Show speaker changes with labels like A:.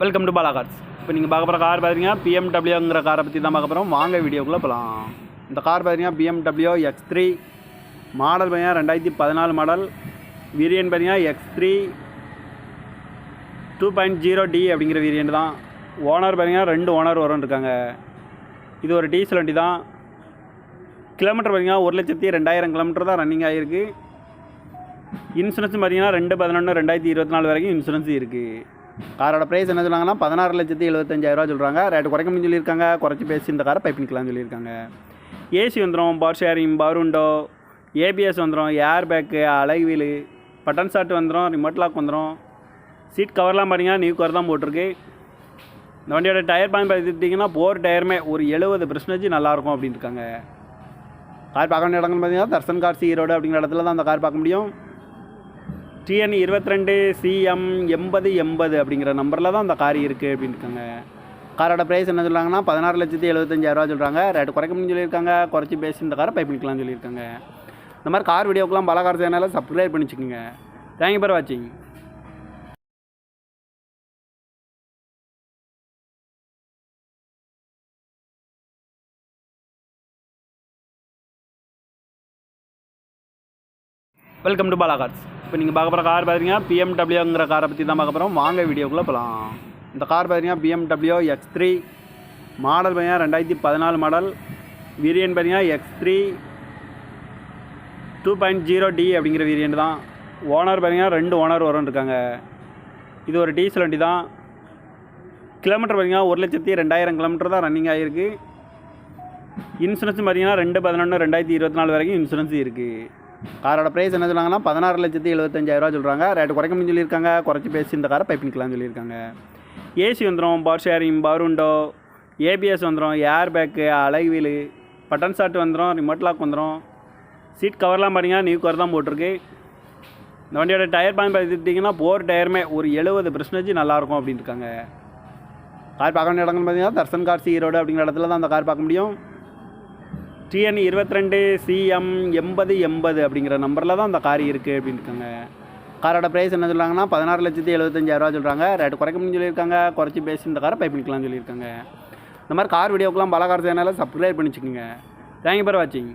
A: Welcome to Bala cars இப்போ நீங்கள் பார்க்க போகிற கார் பார்த்தீங்கன்னா பிஎம்டபிள்யூங்கிற காரை பற்றி தான் பார்க்க போகிறோம் வாங்க வீடியோக்குள்ளே போகலாம் இந்த கார் பார்த்தீங்கன்னா பிஎம்டபிள்யூ எக்ஸ் த்ரீ மாடல் பார்த்தீங்கன்னா ரெண்டாயிரத்தி பதினாலு மாடல் வேரியன்ட் பார்த்தீங்கன்னா X three two point zero D அப்படிங்கிற வேரியன்ட் தான். ஓனர் பார்த்தீங்கன்னா ரெண்டு ஓனர் வரும் இருக்காங்க. இது ஒரு டீசல் வண்டி தான். கிலோமீட்டர் பார்த்தீங்கன்னா ஒரு லட்சத்தி ரெண்டாயிரம் கிலோமீட்டர் தான் ரன்னிங் ஆகிருக்கு இன்சூரன்ஸ் பார்த்தீங்கன்னா ரெண்டு பதினொன்று ரெண்டாயிரத்தி இருபத்தி நாலு வரைக்கும் இன்சூரன்ஸ் இருக்குது காரோட ப்ரைஸ் என்ன சொல்லுவாங்கன்னா பதினாறு லட்சத்தி எழுபத்தஞ்சாயிரரூவா சொல்கிறாங்க ரேட்டு குறைக்க முடியும் சொல்லியிருக்காங்க. குறைச்சி பேசி இந்த காரை பைப் நிற்கலாம்னு சொல்லியிருக்காங்க ஏசி வந்துடும் பவர் ஷேரிங் பவர் ஏபிஎஸ் வந்துடும் air bag alloy wheel button start வந்துடும் ரிமோட் லாக் வந்துடும் சீட் கவர்லாம் பார்த்தீங்கன்னா நியூ கவர் தான் போட்டிருக்கு. இந்த வண்டியோட டயர் பாயிண்ட் பார்த்துட்டிங்கன்னா போர் டயருமே ஒரு எழுபது பர்சன்டேஜ் நல்லாயிருக்கும் அப்படின்னு இருக்காங்க. கார் பார்க்க வேண்டிய இடங்கள் பார்த்தீங்கன்னா தர்சன் கார் ஈரோடு அப்படிங்கிற இடத்துல தான் அந்த கார் பார்க்க முடியும். டிஎன் இருபத்தி ரெண்டு சிஎம் எண்பது எண்பது அப்படிங்கிற நம்பரில் தான் அந்த கார் இருக்குது அப்படின்னு இருக்காங்க காரோட ப்ரைஸ் என்ன சொல்கிறாங்கன்னா பதினாறு லட்சத்தி எழுபத்தஞ்சாயிரரூவா சொல்கிறாங்க ரேட்டு குறைக்க முடியும் சொல்லியிருக்காங்க. குறைச்சி பேசி இந்த காரை பை பண்ணிக்கலாம்னு சொல்லியிருக்காங்க. இந்த மாதிரி கார் வீடியோக்கெலாம் பல கார் சேனலில் சப்ஸ்கிரைப் பண்ணி வச்சுக்கோங்க தேங்க்யூ ஃபார் வாட்சிங் வெல்கம் டு பாலா கார்ஸ் இப்போ நீங்கள் பார்க்க போகிற கார் பார்த்தீங்கன்னா பிஎம்டபிள்யூங்கிற காரை பற்றி தான் பார்க்க போகிறோம். வாங்க வீடியோக்குள்ளே போகலாம். இந்த கார் பார்த்தீங்கன்னா பிஎம்டபிள்யூ எக்ஸ் த்ரீ மாடல் பார்த்தீங்கன்னா ரெண்டாயிரத்தி பதினாலு மாடல் வீரியன் பார்த்தீங்கன்னா X three two point zero D அப்படிங்கிற வீரியன்ட் தான். ஓனர் பார்த்தீங்கன்னா ரெண்டு ஓனர் வரும் இருக்காங்க. இது ஒரு டீசல் வண்டி தான். கிலோமீட்டர் பார்த்தீங்கன்னா ஒரு லட்சத்தி ரெண்டாயிரம் கிலோமீட்டர் தான் ரன்னிங் ஆகிருக்கு இன்சூரன்ஸ் பார்த்தீங்கன்னா ரெண்டு பதினொன்று ரெண்டாயிரத்தி இருபத்தி நாலு வரைக்கும் இன்சூரன்ஸ் இருக்குது காரோட ப்ரைஸ் என்ன சொல்கிறாங்கன்னா பதினாறு லட்சத்தி எழுபத்தஞ்சாயிரரூவா சொல்கிறாங்க ரேட்டு குறைக்க சொல்லியிருக்காங்க. குறைச்சி பேசி இந்த காரை பைப்பிங்கலாம்னு சொல்லியிருக்காங்க. ஏசி வந்துடும் பவர் ஷேரிங் பவர் ஏபிஎஸ் வந்துடும் air bag alloy wheel button start வந்துடும் ரிமோட் லாக் வந்துடும் சீட் கவர்லாம் பார்த்தீங்கன்னா நியூ கவர் தான் போட்டிருக்கு. இந்த வண்டியோட டயர் பாயிண்ட் போர் டயருமே ஒரு எழுபது பர்சன்டேஜ் நல்லாயிருக்கும் அப்படின்னு இருக்காங்க. கார் பார்க்க வேண்டிய இடங்கள் பார்த்தீங்கன்னா தர்சன் கார் ஈரோடு அப்படிங்கிற இடத்துல தான் அந்த கார் பார்க்க முடியும். டிஎன் இருபத்தி ரெண்டு சிஎம் எண்பது எண்பது அப்படிங்கிற நம்பரில் தான் அந்த கார் இருக்குது அப்படின்னு இருக்காங்க. காரோட ப்ரைஸ் என்ன சொல்கிறாங்கன்னா பதினாறு லட்சத்தி எழுபத்தஞ்சாயிரரூவா சொல்கிறாங்க ரேட்டு குறைக்க முடியும் சொல்லியிருக்காங்க. குறைச்சி பேசி இந்த காரை பை பண்ணிக்கலாம்னு சொல்லியிருக்காங்க. இந்த மாதிரி கார் வீடியோக்கெலாம் பல கார் சேனலில் சப்ஸ்கிரைப் பண்ணி வச்சுக்கோங்க. தேங்க்யூ ஃபார் வாட்சிங்